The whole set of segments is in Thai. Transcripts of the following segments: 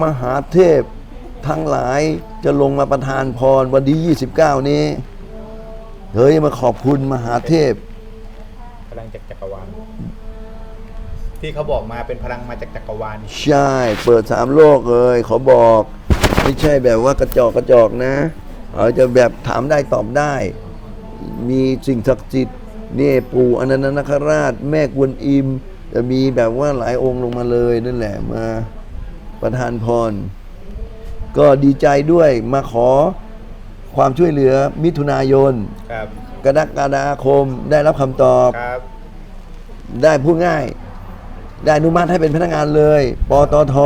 มหาเทพทั้งหลายจะลงมาประทานพรวันที่ 29 นี้เฮ้ยมาขอบคุณมหาเทพ พลังจากจักรวาล ที่เขาบอกมาเป็นพลังมาจากจักรวาล ใช่ เปิดสามโลกเลยขอบอก ไม่ใช่แบบว่ากระจอกกระจอกนะเอาจะแบบถามได้ตอบได้ มีสิ่งศักดิ์สิทธิ์นี่ปู่อนันตนาคราช แม่กวนอิม จะมีแบบว่าหลายองค์ลงมาเลยนั่นแหละมา ประทานพร ก็ดีใจด้วยมาขอความช่วยเหลือมิถุนายน ครับ กรกฎาคมได้รับคำตอบ ครับ ได้พูดง่าย ได้อนุมัติให้เป็นพนักงานเลยปตท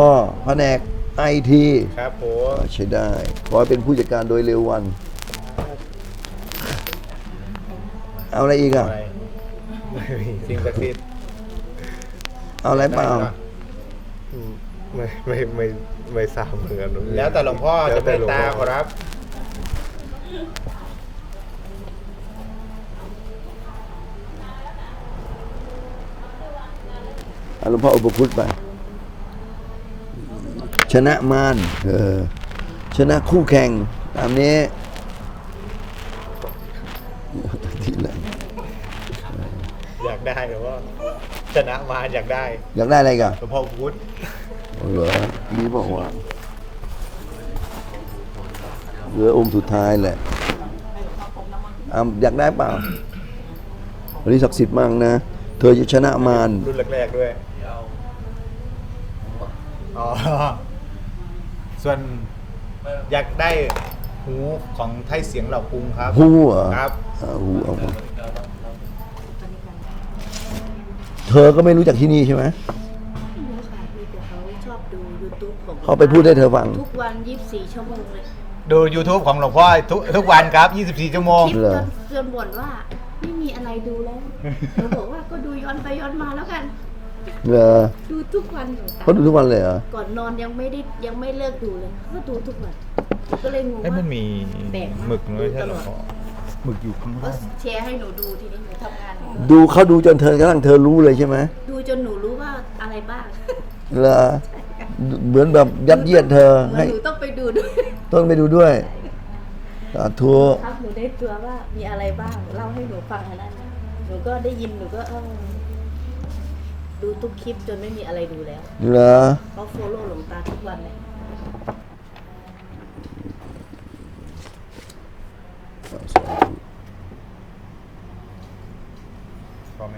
แผนกไอทีครับผมใช้ได้ ขอให้เป็นผู้จัดการโดยเร็ววัน เอาอะไรอีกอะ อะไรสิ่งศักดิ์สิทธิ์เอาอะไรเปล่า อืม ไม่ไม่ไม่ไม่ทราบเหมือนกันแล้วแต่หลวงพ่อจะเมตตาขอรับรับเอาหลวงพ่ออุปคุตไป ชนะมารเออ ชนะคู่แข่ง ตามนี้ทีหลังอยากได้หรือว่าชนะมาอยากได้ อยากได้อะไรกันหลวงพ่อพุธ เหลือมีบอกว่าเหลือองค์สุดท้ายแหละอะอยากได้เปล่าวันนี้ศักดิ์สิทธิ์มากนะ เธอจะชนะมารรุ่นแรกๆด้วยอ๋อส่วนอยากได้หูของไทยเสียงเหล่ากรุงครับ หูเหรอครับอ่าหูเอามาเธอก็ไม่รู้จักที่นี่ใช่ไหมไม่ YouTube ของเขาไปพูดให้เธอฟัง ทุกวัน 24 ชั่วโมงเลย ดู YouTube ของหลวงพ่อทุกทุกวันครับ 24 ชั่วโมง คลิปเหรอ จนจนบ่นว่า ไม่มีอะไรดูแล้วหนูบอกว่าก็ดูย้อนไปย้อนมาแล้วกัน เหรอดูทุกวันหนูตามเขาดูทุกวันเลยเหรอ ก่อนนอนยังไม่ได้ยังไม่เลิกดูเลย ก็ดูทุกวันก็เลยงงเอ้ยว่ามันมีแปลกมาก หมึกด้วยใช่ไหมดูตลอดหลวงพ่อหมึกอยู่ข้างก็ล่าง แชร์ให้หนูดูทีนี้หนูทำงานอยู่ดูเขาดูจนเธอกระทั่งเธอรู้เลยใช่ไหมดูจนหนูรู้ว่าอะไรบ้าง เหรอ เหมือนแบบยัดเยียดเธอเหมือให้นหนูต้องไปดูด้วยต้องไปดูด้วยสาธุครับหนูได้ตัวว่ามีอะไรบ้างเล่าให้หนูฟังอันนั้นนะหนูก็ได้ยินหนูก็เออดูทุกคลิปจนไม่มีอะไรดูแล้วเหรอเขาโฟโล่หลวงตาทุกวันเลยพอไหม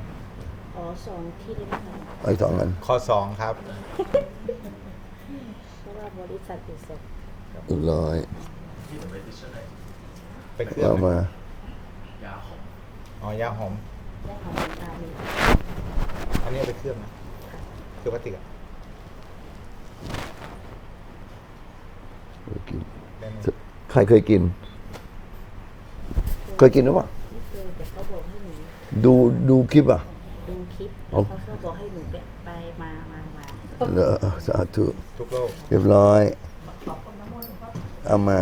อ๋อสองที่เลยนะคะไอ้สองอันข้อสองครับเพราะว่า บริษัทอยู่สองอีกร้อยไปเครื่องเอาไหมมา อ๋อยาหอมได้ของหลวงตามีอันนี้เอาไปเครื่องนะคือพลาสติกอะกินได้ไหมใครเคยกิน เคยกินหรือเปล่าไม่เคยแต่เขาบอกให้หนูดูดูคลิปอะ ดูคลิปเอาแล้วเขาก็บอกให้หนูไปไปมามามาเหรอ สาธุทุกโลกเรียบร้อย เอามา